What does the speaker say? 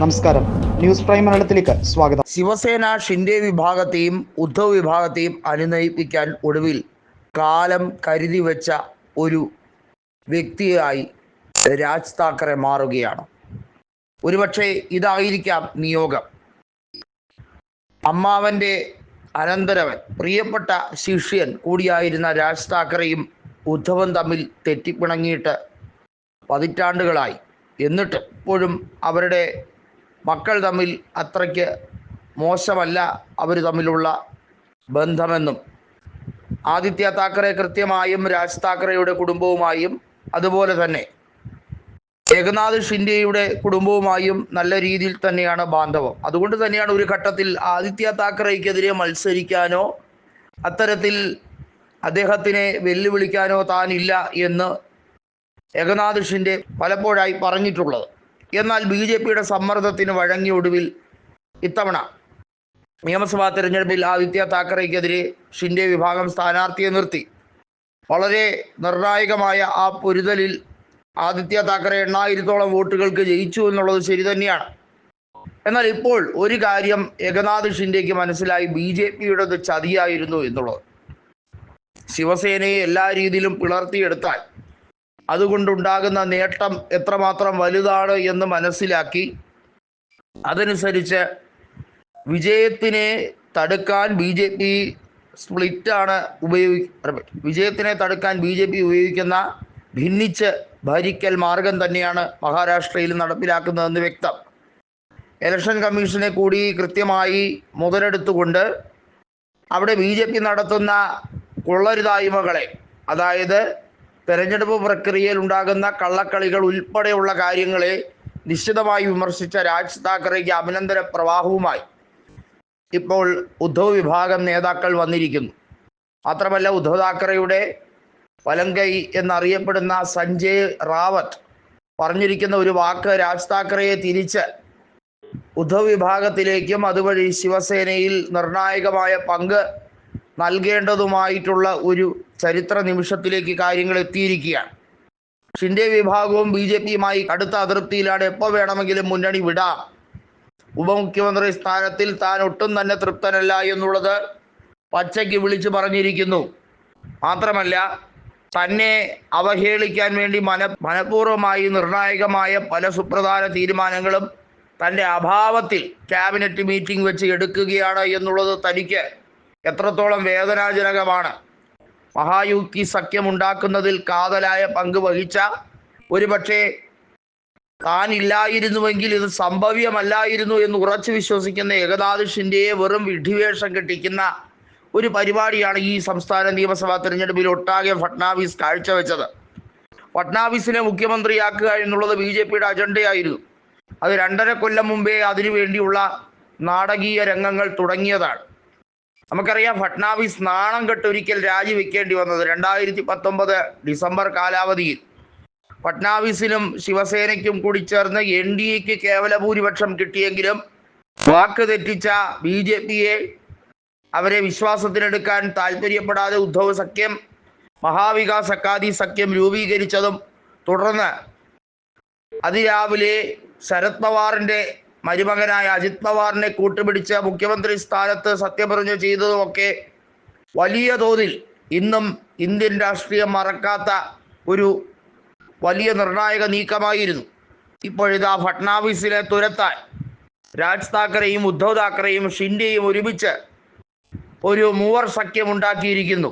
നമസ്കാരം. News prime മലയാളത്തിലേക്ക് സ്വാഗതം. ശിവസേന ഷിൻഡെ വിഭാഗത്തെയും ഉദ്ധവ് വിഭാഗത്തെയും അനുനയിപ്പിക്കാൻ ഒടുവിൽ കാലം കരുതി വെച്ച ഒരു വ്യക്തിയായി രാജ് താക്കറെ മാറുകയാണ്. ഒരുപക്ഷെ ഇതായിരിക്കാം നിയോഗം. അമ്മാവന്റെ അനന്തരവൻ പ്രിയപ്പെട്ട ശിഷ്യൻ കൂടിയായിരുന്ന രാജ് താക്കറെയും ഉദ്ധവും തമ്മിൽ തെറ്റിപ്പിണങ്ങിയിട്ട് പതിറ്റാണ്ടുകളായി. എന്നിട്ട് ഇപ്പോഴും അവരുടെ മക്കൾ തമ്മിൽ അത്രയ്ക്ക് മോശമല്ല അവർ തമ്മിലുള്ള ബന്ധമെന്നും. ആദിത്യ താക്കറെ കൃത്യമായും രാജ് താക്കറെയുടെ കുടുംബവുമായും അതുപോലെ തന്നെ. ഏകനാഥ് ഷിൻഡെയുടെ കുടുംബവുമായും നല്ല രീതിയിൽ തന്നെയാണ് ബാന്ധവം. അതുകൊണ്ട് തന്നെയാണ് ഒരു ഘട്ടത്തിൽ ആദിത്യ താക്കറയ്ക്കെതിരെ മത്സരിക്കാനോ അത്തരത്തിൽ അദ്ദേഹത്തിനെ വെല്ലുവിളിക്കാനോ താനില്ല എന്ന് ഏകനാഥ് ഷിൻഡെ പലപ്പോഴായി പറഞ്ഞിട്ടുള്ളത്. എന്നാൽ ബി ജെ പിയുടെ സമ്മർദ്ദത്തിന് വഴങ്ങിയ ഒടുവിൽ ഇത്തവണ നിയമസഭാ തെരഞ്ഞെടുപ്പിൽ ആദിത്യ താക്കറെക്കെതിരെ ഷിൻഡെ വിഭാഗം സ്ഥാനാർത്ഥിയെ നിർത്തി. വളരെ നിർണായകമായ ആ പൊരുതലിൽ ആദിത്യ താക്കറെ എണ്ണായിരത്തോളം വോട്ടുകൾക്ക് ജയിച്ചു എന്നുള്ളത് ശരി തന്നെയാണ്. എന്നാൽ ഇപ്പോൾ ഒരു കാര്യം ഏകനാഥ് ഷിൻഡെക്ക് മനസ്സിലായി ബി ജെ പിയുടേത് ചതിയായിരുന്നു എന്നുള്ളത്. ശിവസേനയെ എല്ലാ രീതിയിലും പിളർത്തിയെടുത്താൽ അതുകൊണ്ടുണ്ടാകുന്ന നേട്ടം എത്രമാത്രം വലുതാണ് എന്ന് മനസ്സിലാക്കി അതനുസരിച്ച് വിജയത്തിനെ തടുക്കാൻ ബി ജെ പി സ്പ്ലിറ്റാണ് ഉപയോഗി വിജയത്തിനെ തടുക്കാൻ ബി ജെ പി ഉപയോഗിക്കുന്ന ഭിന്നിച്ച് ഭരിക്കൽ മാർഗം തന്നെയാണ് മഹാരാഷ്ട്രയിൽ നടപ്പിലാക്കുന്നതെന്ന് വ്യക്തം. ഇലക്ഷൻ കമ്മീഷനെ കൂടി കൃത്യമായി മുതലെടുത്തുകൊണ്ട് അവിടെ ബി ജെ പി നടത്തുന്ന കൊള്ളരുതായ്മകളെ അതായത് തെരഞ്ഞെടുപ്പ് പ്രക്രിയയിൽ ഉണ്ടാകുന്ന കള്ളക്കളികൾ ഉൾപ്പെടെയുള്ള കാര്യങ്ങളെ നിശ്ചിതമായി വിമർശിച്ച രാജ് താക്കറേക്ക് അഭിനന്ദന പ്രവാഹവുമായി ഇപ്പോൾ ഉദ്ധവ് വിഭാഗം നേതാക്കൾ വന്നിരിക്കുന്നു. മാത്രമല്ല ഉദ്ധവ് താക്കറെയുടെ വലങ്കൈ എന്നറിയപ്പെടുന്ന സഞ്ജയ് റാവത്ത് പറഞ്ഞിരിക്കുന്ന ഒരു വാക്ക് രാജ് താക്കറയെ തിരിച്ച് ഉദ്ധവ് വിഭാഗത്തിലേക്കും അതുവഴി ശിവസേനയിൽ നിർണായകമായ പങ്ക് നൽകേണ്ടതുമായിട്ടുള്ള ഒരു ചരിത്ര നിമിഷത്തിലേക്ക് കാര്യങ്ങൾ എത്തിയിരിക്കുകയാണ്. ഷിൻഡെ വിഭാഗവും ബി ജെ പിയുമായി കടുത്ത അതൃപ്തിയിലാണ് എപ്പോൾ വേണമെങ്കിലും മുന്നണി വിടാം. ഉപമുഖ്യമന്ത്രി സ്ഥാനത്തിൽ താൻ ഒട്ടും തന്നെ തൃപ്തനല്ല എന്നുള്ളത് പച്ചയ്ക്ക് വിളിച്ചു പറഞ്ഞിരിക്കുന്നു. മാത്രമല്ല തന്നെ അവഹേളിക്കാൻ വേണ്ടി മന മനഃപൂർവമായി നിർണായകമായ പല സുപ്രധാന തീരുമാനങ്ങളും തന്റെ അഭാവത്തിൽ ക്യാബിനറ്റ് മീറ്റിംഗ് വെച്ച് എടുക്കുകയാണ് എന്നുള്ളത് തനിക്ക് എത്രത്തോളം വേദനാജനകമാണ്. മഹായുക്കി സഖ്യമുണ്ടാക്കുന്നതിൽ കാതലായ പങ്ക് വഹിച്ച ഒരുപക്ഷെ താൻ ഇല്ലായിരുന്നുവെങ്കിൽ ഇത് സംഭവ്യമല്ലായിരുന്നു എന്ന് ഉറച്ചു വിശ്വസിക്കുന്ന ഏകനാഥിഷിന്റെയെ വെറും വിഡ്ഢിവേഷം കെട്ടിക്കുന്ന ഒരു പരിപാടിയാണ് ഈ സംസ്ഥാന നിയമസഭാ തെരഞ്ഞെടുപ്പിൽ ഒട്ടാകെ ഫട്നാവിസ് കാഴ്ചവെച്ചത്. ഫട്നാവിസിനെ മുഖ്യമന്ത്രിയാക്കുക എന്നുള്ളത് ബി ജെ പിയുടെ അജണ്ടയായിരുന്നു. അത് രണ്ടര കൊല്ലം മുമ്പേ അതിനുവേണ്ടിയുള്ള നാടകീയ രംഗങ്ങൾ തുടങ്ങിയതാണ്. നമുക്കറിയാം ഫട്നാവിസ് നാണം കെട്ടൊരിക്കൽ രാജിവെക്കേണ്ടി വന്നത് രണ്ടായിരത്തി പത്തൊമ്പത് ഡിസംബർ കാലാവധിയിൽ. ഫട്നാവിസിനും ശിവസേനയ്ക്കും കൂടി ചേർന്ന് എൻ ഡി എക്ക് കേവല ഭൂരിപക്ഷം കിട്ടിയെങ്കിലും വാക്ക് തെറ്റിച്ച ബി ജെ പിയെ അവരെ വിശ്വാസത്തിലെടുക്കാൻ താല്പര്യപ്പെടാതെ ഉദ്ധവ് സഖ്യം മഹാവികാസ് അക്കാദി സഖ്യം രൂപീകരിച്ചതും തുടർന്ന് അതിരാവിലെ ശരത് പവാറിന്റെ മരുമകനായ അജിത് പവാറിനെ കൂട്ടുപിടിച്ച മുഖ്യമന്ത്രി സ്ഥാനത്ത് സത്യപ്രതിജ്ഞ ചെയ്തതുമൊക്കെ വലിയ തോതിൽ ഇന്നും ഇന്ത്യൻ രാഷ്ട്രീയം മറക്കാത്ത ഒരു വലിയ നിർണായക നീക്കമായിരുന്നു. ഇപ്പോഴിതാ ഫട്നാവിസിനെ തുരത്താൻ രാജ് താക്കറെയും ഉദ്ധവ് താക്കറെയും ഷിൻഡെയും ഒരുമിച്ച് ഒരു മൂവർ സഖ്യം ഉണ്ടാക്കിയിരിക്കുന്നു.